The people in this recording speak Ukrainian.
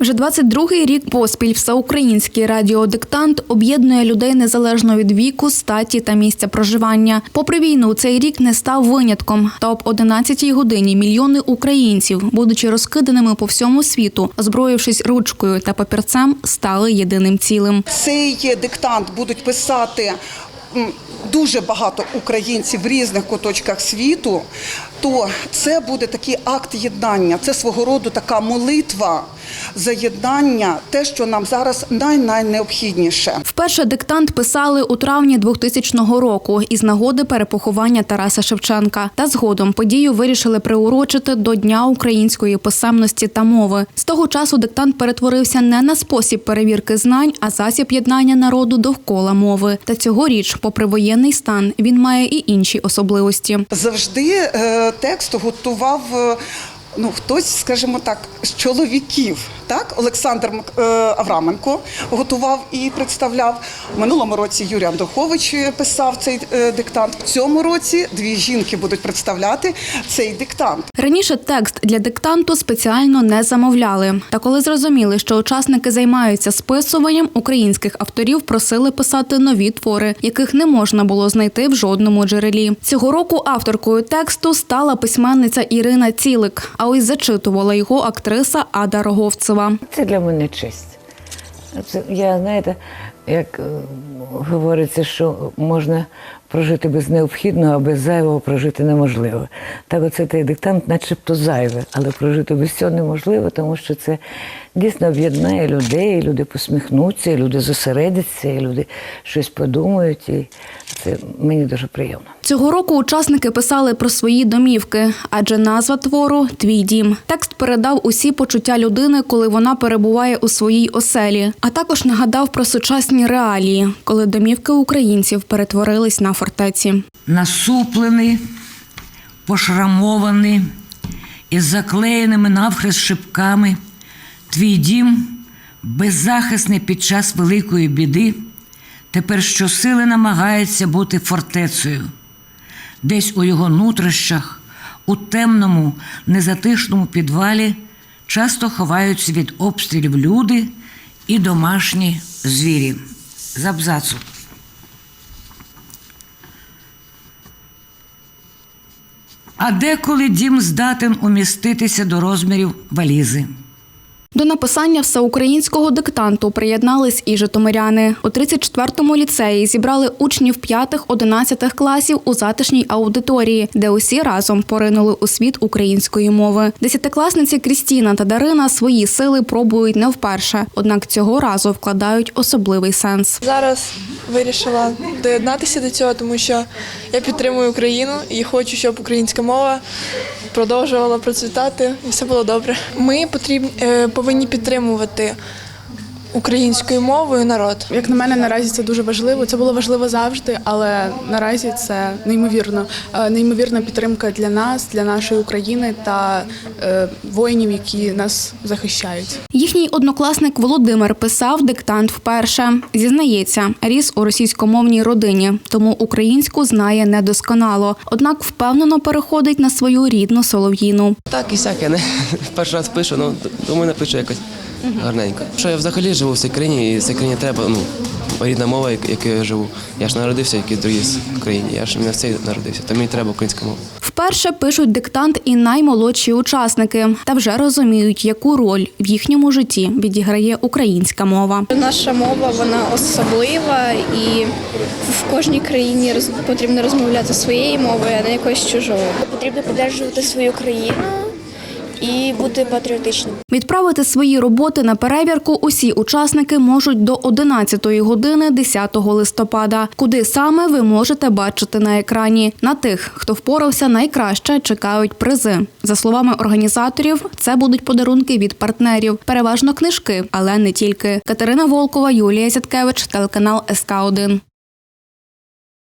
Вже 22-й рік поспіль всеукраїнський радіодиктант об'єднує людей незалежно від віку, статі та місця проживання. Попри війну, цей рік не став винятком. Та об 11-й годині мільйони українців, будучи розкиданими по всьому світу, озброївшись ручкою та папірцем, стали єдиним цілим. Цей диктант будуть писати дуже багато українців в різних куточках світу, то це буде такий акт єднання. Це свого роду така молитва за єднання, те, що нам зараз най-найнеобхідніше. Вперше диктант писали у травні 2000 року із нагоди перепоховання Тараса Шевченка. Та згодом подію вирішили приурочити до Дня української писемності та мови. З того часу диктант перетворився не на спосіб перевірки знань, а засіб єднання народу довкола мови. Та цьогоріч, попри воєнний стан, він має і інші особливості. Завжди е, текст готував. Е, Ну, хтось, скажімо так, з чоловіків. Так, Олександр е, Авраменко готував і представляв. В минулому році Юрій Андрухович писав цей е, диктант. В цьому році дві жінки будуть представляти цей диктант. Раніше текст для диктанту спеціально не замовляли. Та коли зрозуміли, що учасники займаються списуванням, українських авторів просили писати нові твори, яких не можна було знайти в жодному джерелі. Цього року авторкою тексту стала письменниця Ірина Цілик. А ось зачитувала його актриса Ада Роговцева. Це для мене честь. Це, я, знаєте, як е, говориться, що можна прожити без необхідного, а без зайвого прожити неможливо. Так оце той диктант начебто зайве, але прожити без цього неможливо, тому що це дійсно об'єднає людей, люди посміхнуться, люди зосередяться, люди щось подумають. І це мені дуже приємно. Цього року учасники писали про свої домівки, адже назва твору Твій дім. Текст передав усі почуття людини, коли вона перебуває у своїй оселі, а також нагадав про сучасні реалії, коли домівки українців перетворились на фортеці. насуплений, пошрамований, із заклеєними навхрест шипками, твій дім, беззахисний під час великої біди, тепер щосили намагається бути фортецею. Десь у його нутрощах, у темному, незатишному підвалі часто ховаються від обстрілів люди і домашні звірі. З абзацу. А деколи дім здатен уміститися до розмірів валізи. До написання всеукраїнського диктанту приєднались і житомиряни. У 34-му ліцеї зібрали учнів 5-11 класів у затишній аудиторії, де усі разом поринули у світ української мови. Десятикласниці Крістіна та Дарина свої сили пробують не вперше, однак цього разу вкладають особливий сенс. Зараз вирішила доєднатися до цього, тому що я підтримую Україну і хочу, щоб українська мова продовжувала процвітати і все було добре. Ми потрібні, е, повинні підтримувати українською мовою народ. Як на мене, наразі це дуже важливо. Це було важливо завжди, але наразі це неймовірно. Е, Неймовірна підтримка для нас, для нашої України та е, воїнів, які нас захищають. Їхній однокласник Володимир писав диктант вперше. Зізнається, ріс у російськомовній родині, тому українську знає недосконало. Однак впевнено переходить на свою рідну солов'їну. Так і всяке. Не перший раз пишу, ну думаю, напишу якось гарненько. Що я взагалі живу в цій країні, і в цій країні треба, ну, рідна мова, як- якою я живу. Я ж народився в якійсь другій країні. Я ж не в цій народився, то мені треба українська мова. Вперше пишуть диктант і наймолодші учасники, та вже розуміють, яку роль в їхньому житті відіграє українська мова. Наша мова вона особлива, і в кожній країні потрібно розмовляти своєю мовою, а не якоюсь чужою. Потрібно підтримувати свою країну і бути патріотичним. Відправити свої роботи на перевірку усі учасники можуть до 11 години 10 листопада. Куди саме ви можете бачити на екрані. На тих, хто впорався найкраще, чекають призи. За словами організаторів, це будуть подарунки від партнерів, переважно книжки, але не тільки. Катерина Волкова, Юлія Зяткевич, телеканал СК 1